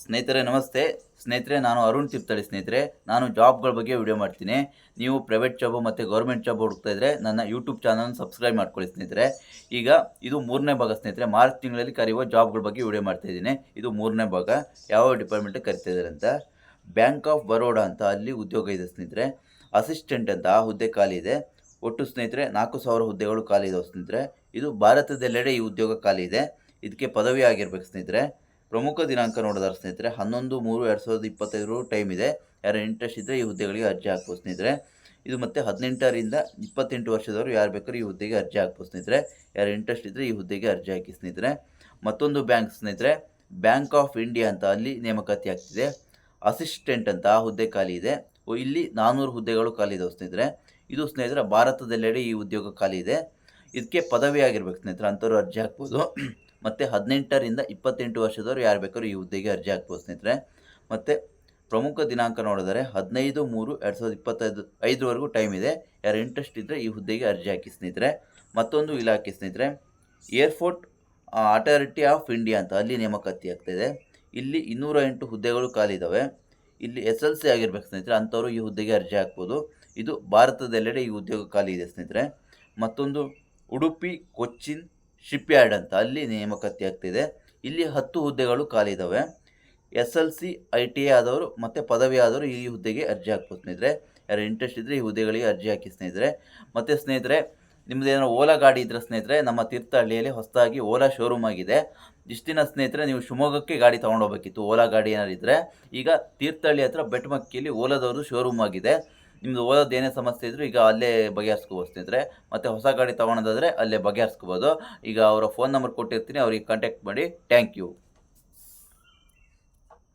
ಸ್ನೇಹಿತರೆ, ನಮಸ್ತೆ. ಸ್ನೇಹಿತರೆ, ನಾನು ಅರುಣ್ ತಿಪ್ತಳಿ ಸ್ನೇಹಿತರೆ. ನಾನು ಜಾಬ್ಗಳ ಬಗ್ಗೆ ವಿಡಿಯೋ ಮಾಡ್ತೀನಿ. ನೀವು ಪ್ರೈವೇಟ್ ಜಾಬು ಮತ್ತು ಗೌರ್ಮೆಂಟ್ ಜಾಬ್ ಹುಡುಕ್ತಾ ಇದ್ದರೆ ನನ್ನ ಯೂಟ್ಯೂಬ್ ಚಾನಲ್ ಸಬ್ಸ್ಕ್ರೈಬ್ ಮಾಡ್ಕೊಳ್ಳಿ ಸ್ನೇಹಿತರೆ. ಈಗ ಇದು ಮೂರನೇ ಭಾಗ ಸ್ನೇಹಿತರೆ. ಮಾರ್ಚ್ ತಿಂಗಳಲ್ಲಿ ಕರೆಯುವ ಜಾಬ್ಗಳ ಬಗ್ಗೆ ವಿಡಿಯೋ ಮಾಡ್ತಾ ಇದ್ದೀನಿ. ಇದು ಮೂರನೇ ಭಾಗ. ಯಾವ ಡಿಪಾರ್ಟ್ಮೆಂಟ್ ಕರಿತಾ ಇದ್ದಾರೆ ಅಂತ. ಬ್ಯಾಂಕ್ ಆಫ್ ಬರೋಡಾ ಅಂತ ಅಲ್ಲಿ ಉದ್ಯೋಗ ಇದೆ ಸ್ನೇಹಿತರೆ. ಅಸಿಸ್ಟೆಂಟ್ ಅಂತ ಆ ಹುದ್ದೆ ಖಾಲಿ ಇದೆ. ಒಟ್ಟು ಸ್ನೇಹಿತರೆ, ನಾಲ್ಕು ಸಾವಿರ ಹುದ್ದೆಗಳು ಖಾಲಿ ಇದಾವೆ ಸ್ನೇಹಿತರೆ. ಇದು ಭಾರತದೆಲ್ಲೆಡೆ ಈ ಉದ್ಯೋಗ ಖಾಲಿ ಇದೆ. ಇದಕ್ಕೆ ಪದವಿ ಆಗಿರ್ಬೇಕು ಸ್ನೇಹಿತರೆ. ಪ್ರಮುಖ ದಿನಾಂಕ ನೋಡಿದಾರೆ ಸ್ನೇಹಿತರೆ, ಹನ್ನೊಂದು ಮೂರು ಎರಡು ಸಾವಿರದ ಇಪ್ಪತ್ತೈದು ಟೈಮ್ ಇದೆ. ಯಾರು ಇಂಟ್ರೆಸ್ಟ್ ಇದ್ದರೆ ಈ ಹುದ್ದೆಗಳಿಗೆ ಅರ್ಜಿ ಹಾಕ್ಬೋದು ಸ್ನೇಹಿತರೆ. ಇದು ಮತ್ತೆ ಹದಿನೆಂಟರಿಂದ ಇಪ್ಪತ್ತೆಂಟು ವರ್ಷದವರು ಯಾರು ಬೇಕಾದ್ರೂ ಈ ಹುದ್ದೆಗೆ ಅರ್ಜಿ ಹಾಕ್ಬೋದು ಸ್ನೇಹಿತರೆ. ಯಾರು ಇಂಟ್ರೆಸ್ಟ್ ಇದ್ದರೆ ಈ ಹುದ್ದೆಗೆ ಅರ್ಜಿ ಹಾಕಿ ಸ್ನೇಹಿತರೆ. ಮತ್ತೊಂದು ಬ್ಯಾಂಕ್ ಸ್ನೇಹಿತರೆ ಬ್ಯಾಂಕ್ ಆಫ್ ಇಂಡಿಯಾ ಅಂತ ಅಲ್ಲಿ ನೇಮಕಾತಿ ಆಗ್ತಿದೆ. ಅಸಿಸ್ಟೆಂಟ್ ಅಂತ ಆ ಹುದ್ದೆ ಖಾಲಿ ಇದೆ. ಇಲ್ಲಿ ನಾನ್ನೂರು ಹುದ್ದೆಗಳು ಖಾಲಿ ಇದಾವೆ ಸ್ನೇಹಿತರೆ. ಇದು ಸ್ನೇಹಿತರೆ ಭಾರತದೆಲ್ಲೆಡೆ ಈ ಉದ್ಯೋಗ ಖಾಲಿ ಇದೆ. ಇದಕ್ಕೆ ಪದವಿ ಆಗಿರ್ಬೇಕು ಸ್ನೇಹಿತರೆ, ಅಂಥವ್ರು ಅರ್ಜಿ ಹಾಕ್ಬೋದು. ಮತ್ತು ಹದಿನೆಂಟರಿಂದ ಇಪ್ಪತ್ತೆಂಟು ವರ್ಷದವರು ಯಾರು ಬೇಕಾದ್ರೂ ಈ ಹುದ್ದೆಗೆ ಅರ್ಜಿ ಹಾಕ್ಬೋದು ಸ್ನೇಹಿತರೆ. ಮತ್ತು ಪ್ರಮುಖ ದಿನಾಂಕ ನೋಡಿದರೆ ಹದಿನೈದು ಮೂರು ಎರಡು ಸಾವಿರದ ಇಪ್ಪತ್ತೈದು, ಐದರವರೆಗೂ ಟೈಮ್ ಇದೆ. ಯಾರು ಇಂಟ್ರೆಸ್ಟ್ ಇದ್ದರೆ ಈ ಹುದ್ದೆಗೆ ಅರ್ಜಿ ಹಾಕಿ ಸ್ನೇಹಿತರೆ. ಮತ್ತೊಂದು ಇಲಾಖೆ ಸ್ನೇಹಿತರೆ ಏರ್ಫೋರ್ಟ್ ಅಥಾರಿಟಿ ಆಫ್ ಇಂಡಿಯಾ ಅಂತ ಅಲ್ಲಿ ನೇಮಕಾತಿ ಆಗ್ತಾಯಿದೆ ಇಲ್ಲಿ ಇನ್ನೂರ ಎಂಟು ಹುದ್ದೆಗಳು ಖಾಲಿ ಇದ್ದಾವೆ ಇಲ್ಲಿ ಎಸ್ ಎಲ್ ಸಿ ಆಗಿರ್ಬೇಕು ಸ್ನೇಹಿತರೆ, ಅಂಥವರು ಈ ಹುದ್ದೆಗೆ ಅರ್ಜಿ ಹಾಕ್ಬೋದು. ಇದು ಭಾರತದೆಲ್ಲೆಡೆ ಈ ಉದ್ಯೋಗ ಖಾಲಿ ಇದೆ ಸ್ನೇಹಿತರೆ. ಮತ್ತೊಂದು ಉಡುಪಿ, ಕೊಚ್ಚಿನ್ ಶಿಪ್ ಯಾರ್ಡ್ ಅಂತ ಅಲ್ಲಿ ನೇಮಕಾತಿ ಆಗ್ತಿದೆ. ಇಲ್ಲಿ ಹತ್ತು ಹುದ್ದೆಗಳು ಖಾಲಿ ಇದ್ದಾವೆ S L C, I T I ಆದವರು ಮತ್ತು ಪದವಿ ಆದವರು ಈ ಹುದ್ದೆಗೆ ಅರ್ಜಿ ಹಾಕ್ಬೋದು ಸ್ನೇಹಿತರೆ. ಯಾರು ಇಂಟ್ರೆಸ್ಟ್ ಇದ್ದರೆ ಈ ಹುದ್ದೆಗಳಿಗೆ ಅರ್ಜಿ ಹಾಕಿ ಸ್ನೇಹಿತರೆ. ಮತ್ತು ಸ್ನೇಹಿತರೆ ನಿಮ್ಮದೇನೋ ಓಲಾ ಗಾಡಿ ಇದ್ದರೆ ಸ್ನೇಹಿತರೆ, ನಮ್ಮ ತೀರ್ಥಹಳ್ಳಿಯಲ್ಲಿ ಹೊಸದಾಗಿ ಓಲಾ ಶೋರೂಮ್ ಆಗಿದೆ. ಇಷ್ಟಿನ ಸ್ನೇಹಿತರೆ, ನೀವು ಶಿವಮೊಗ್ಗಕ್ಕೆ ಗಾಡಿ ತೊಗೊಂಡೋಗ್ಬೇಕಿತ್ತು ಓಲಾ ಗಾಡಿ ಏನಾರು ಇದ್ದರೆ ಈಗ ತೀರ್ಥಹಳ್ಳಿ ಹತ್ರ ಬೆಟ್ಟಮಕ್ಕಿಯಲ್ಲಿ ಓಲಾದವರು ಶೋರೂಮ್ ಆಗಿದೆ. ನಿಮ್ಮದು ಓದೋದು ಏನೇ ಸಮಸ್ಯೆ ಇದ್ದರೂ ಈಗ ಅಲ್ಲೇ ಬಗೆಹರಿಸ್ಕೋಬೋದು ಸ್ನೇಹಿತರೆ. ಮತ್ತು ಹೊಸ ಗಾಡಿ ತಗೊಳೋದಾದ್ರೆ ಅಲ್ಲೇ ಬಗೆಹರಿಸ್ಕೋಬೋದು. ಈಗ ಅವರ ಫೋನ್ ನಂಬರ್ ಕೊಟ್ಟಿರ್ತೀನಿ, ಅವ್ರಿಗೆ ಕಾಂಟ್ಯಾಕ್ಟ್ ಮಾಡಿ. Thank you